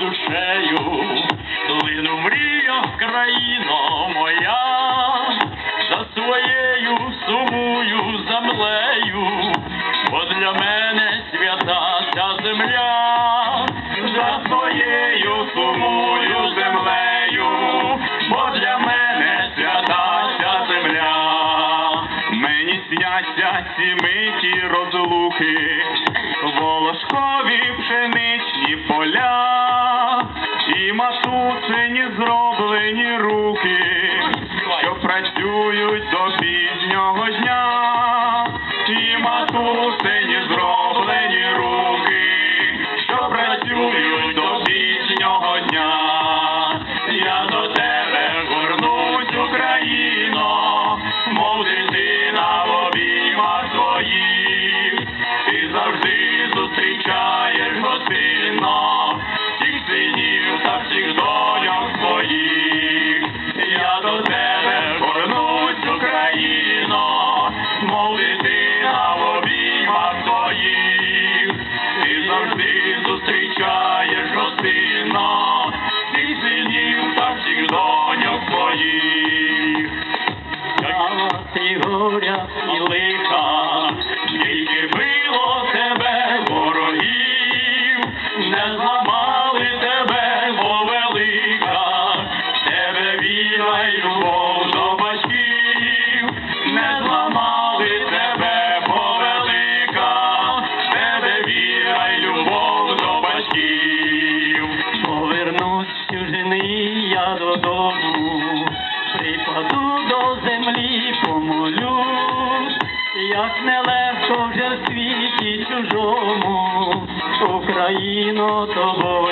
душею, лину мрія країно моя, за своєю сумую землею, бо для мене свята ця земля, за своєю сумую землею, бо для мене свята ця земля. Мені сняться ці миті розлуки, волошкові пшеничні поля, і матусині зроблені руки, що працюють до пізнього дня, горя, і лиха, Землі, помолюсь, як нелегко вже в світі чужому, Україно тобою